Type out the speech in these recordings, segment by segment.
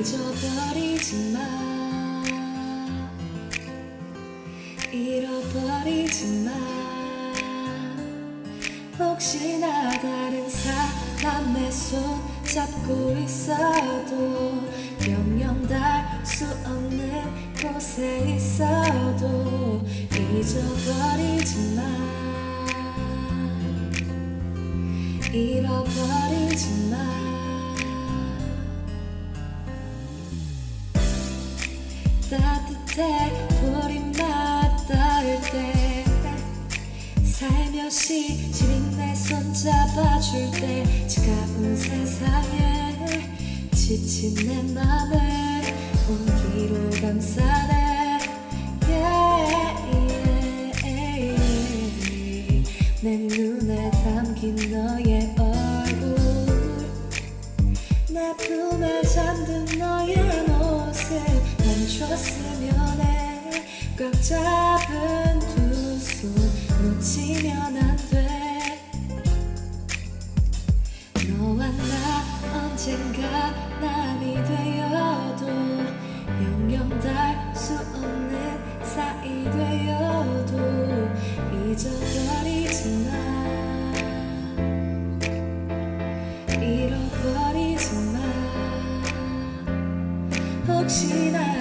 잊어버리지 마 잃어버리지 마 혹시나 다른 사람의 손 잡고 있어도 명령 달수 없는 곳에 있어도 잊어버리지 마 잃어버리지 마 따뜻해 우리맛 닿을 때 살며시 시린 내 손 잡아줄 때 차가운 세상에 지친 내 맘을 온기로 감싸네. 내 눈에 담긴 너의 얼굴 내 품에 잠든 잡은 두 손 놓치면 안 돼. 너와 나 언젠가 남이 되어도 영영 닿을 수 없는 사이 되어도 잊어버리지 마. 잃어버리지 마. 혹시나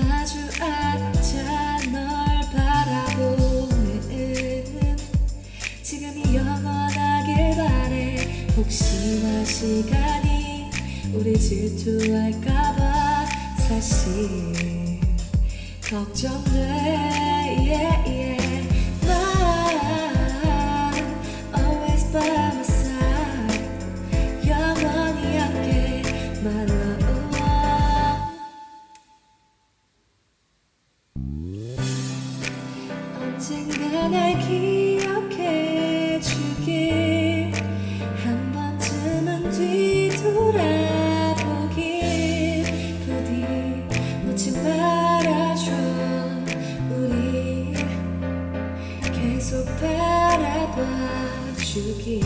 마주 앉아 널 바라보는 지금이 영원하길 바래. 혹시나 시간이 우리 질투할까봐 사실 걱정돼. Yeah, yeah. 난 always by my side. 영원히 함께 love 언젠가 날 기억해 주길 한 번쯤은 뒤돌아보길. 부디 놓지 말아줘 우리. 계속 바라봐 주길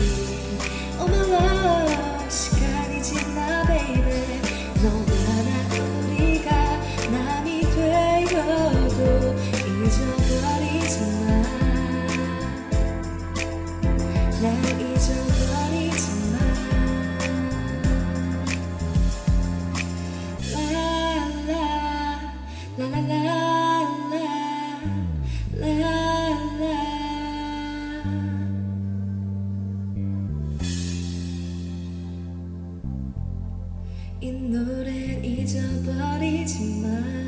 잊어버리지 마